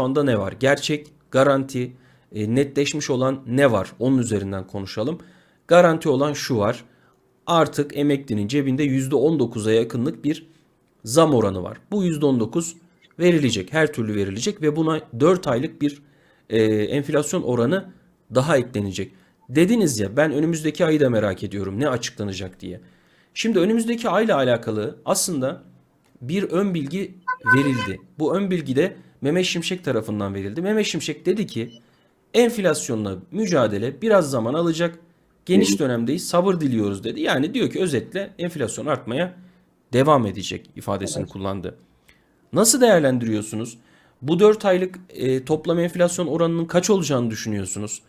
anda ne var? Gerçek, garanti, e, netleşmiş olan ne var? Onun üzerinden konuşalım. Garanti olan şu var. Artık emeklinin cebinde %19'a yakınlık bir zam oranı var. Bu %19 verilecek. Her türlü verilecek ve buna 4 aylık bir e, enflasyon oranı daha eklenecek. Dediniz ya ben önümüzdeki ayı da merak ediyorum ne açıklanacak diye. Şimdi önümüzdeki ayla alakalı aslında bir ön bilgi verildi. Bu ön bilgi de Mehmet Şimşek tarafından verildi. Mehmet Şimşek dedi ki enflasyonla mücadele biraz zaman alacak. Geniş dönemdeyiz sabır diliyoruz dedi. Yani diyor ki özetle enflasyon artmaya devam edecek ifadesini kullandı. Nasıl değerlendiriyorsunuz? Bu 4 aylık e, toplam enflasyon oranının kaç olacağını düşünüyorsunuz?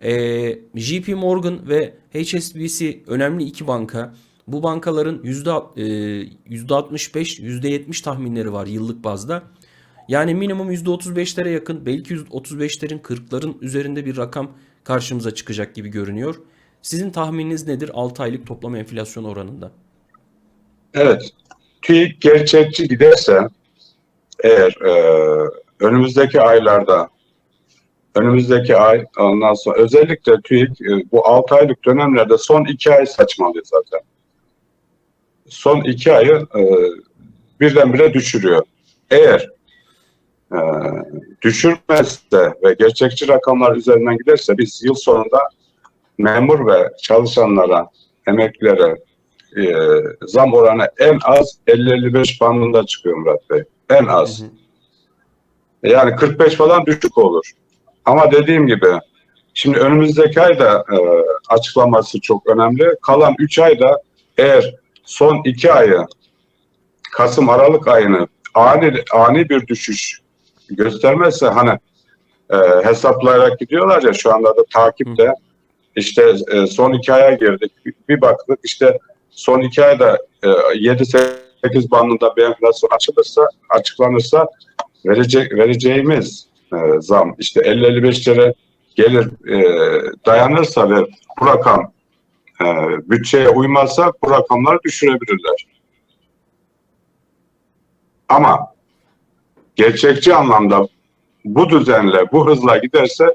E, JP Morgan ve HSBC önemli iki banka. Bu bankaların yüzde e, %65, %70 tahminleri var yıllık bazda. Yani minimum %35'lere yakın belki %35'lerin 40'ların üzerinde bir rakam karşımıza çıkacak gibi görünüyor. Sizin tahmininiz nedir 6 aylık toplam enflasyon oranında? Evet. TÜİK gerçekçi giderse eğer e, önümüzdeki aylarda önümüzdeki ay ondan sonra özellikle TÜİK e, bu 6 aylık dönemlerde son 2 ay saçmalıyor zaten. Son 2 ayı e, birdenbire düşürüyor. Eğer e, düşürmezse ve gerçekçi rakamlar üzerinden giderse biz yıl sonunda memur ve çalışanlara, emeklilere e, zam oranı en az 50-55 bandında çıkıyor Murat Bey. En az. Hı hı. Yani 45 falan düşük olur. Ama dediğim gibi şimdi önümüzdeki ayda e, açıklaması çok önemli. Kalan 3 ayda eğer son 2 ayı Kasım Aralık ayını ani ani bir düşüş göstermezse hani e, hesaplayarak gidiyorlar ya şu anda da takipte işte e, son 2 aya girdik. Bir, baktık işte son 2 ayda e, 7-8 bandında bir enflasyon açılırsa açıklanırsa verecek vereceğimiz e, zam işte 50-55'lere gelir e, dayanırsa ve bu rakam e, bütçeye uymazsa bu rakamları düşürebilirler. Ama gerçekçi anlamda bu düzenle, bu hızla giderse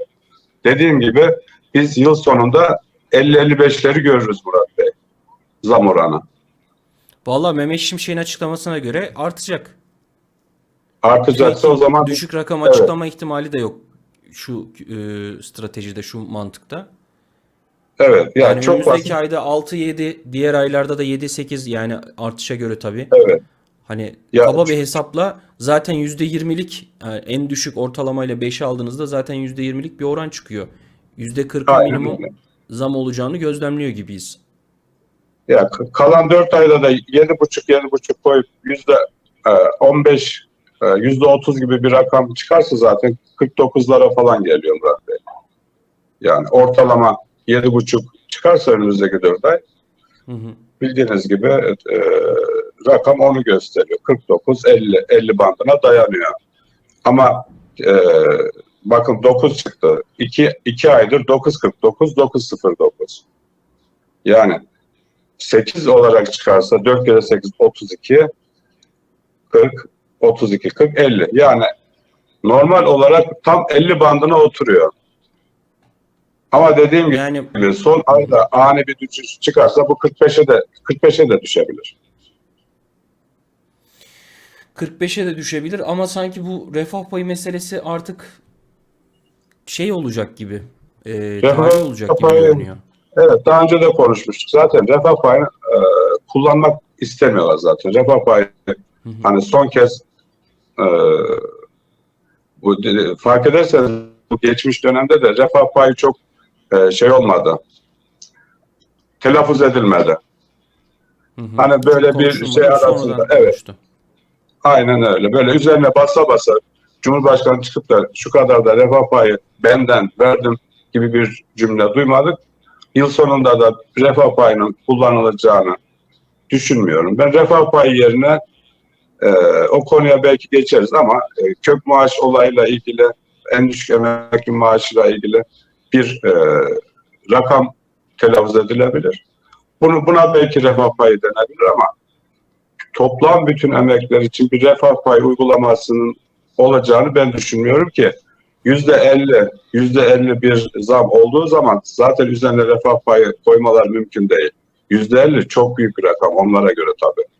dediğim gibi biz yıl sonunda 50-55'leri görürüz Murat Bey. Zam oranı. Vallahi Mehmet Şimşek'in açıklamasına göre artacak. Artacaksa o zaman düşük rakam Evet. açıklama ihtimali de yok şu e, stratejide, şu mantıkta. evet yani, Yani çok önümüzdeki basit. ayda 6-7, diğer aylarda da 7-8 yani artışa göre tabii. Evet. Hani Ya- kaba bir hesapla zaten %20'lik yani en düşük ortalamayla 5'i aldığınızda zaten %20'lik bir oran çıkıyor. %40 Aynen minimum zam olacağını gözlemliyor gibiyiz. Ya kalan 4 ayda da 7,5 7,5 koyup yüzde e, 15 e, yüzde 30 gibi bir rakam çıkarsa zaten 49'lara falan geliyor Murat Bey. Yani ortalama 7,5 çıkarsa önümüzdeki 4 ay Hı hı. bildiğiniz gibi e, rakam onu gösteriyor. 49 50 50 bandına dayanıyor. Ama e, bakın 9 çıktı. 2 2 aydır 9.49 9.09. Yani 8 olarak çıkarsa 4 kere 8 32 40 32 40 50. Yani normal olarak tam 50 bandına oturuyor. Ama dediğim gibi Yani son ayda ani bir düşüş çıkarsa bu 45'e de 45'e de düşebilir. 45'e de düşebilir ama sanki bu refah payı meselesi artık şey olacak gibi. E, Refah olacak gibi payı- görünüyor. Evet daha önce de konuşmuştuk. Zaten refah payını e, kullanmak istemiyorlar zaten. Refah payı Hı hı. hani son kez e, bu fark ederseniz bu geçmiş dönemde de refah payı çok e, şey olmadı. Telaffuz edilmedi. Hı hı. Hani böyle bir Konuşulmadı, şey arasında evet konuştu. Aynen öyle. Böyle üzerine basa basa Cumhurbaşkanı çıkıp da şu kadar da refah payı benden verdim gibi bir cümle duymadık. Yıl sonunda da refah payının kullanılacağını düşünmüyorum. Ben refah payı yerine e, o konuya belki geçeriz ama e, kök maaş olayla ilgili en düşük emekli maaşıyla ilgili bir e, rakam telaffuz edilebilir. Bunu, buna belki refah payı denebilir ama toplam bütün emekler için bir refah payı uygulamasının olacağını ben düşünmüyorum ki. Yüzde elli, yüzde elli bir zam olduğu zaman zaten üzerine refah payı koymalar mümkün değil. Yüzde elli çok büyük bir rakam onlara göre tabii.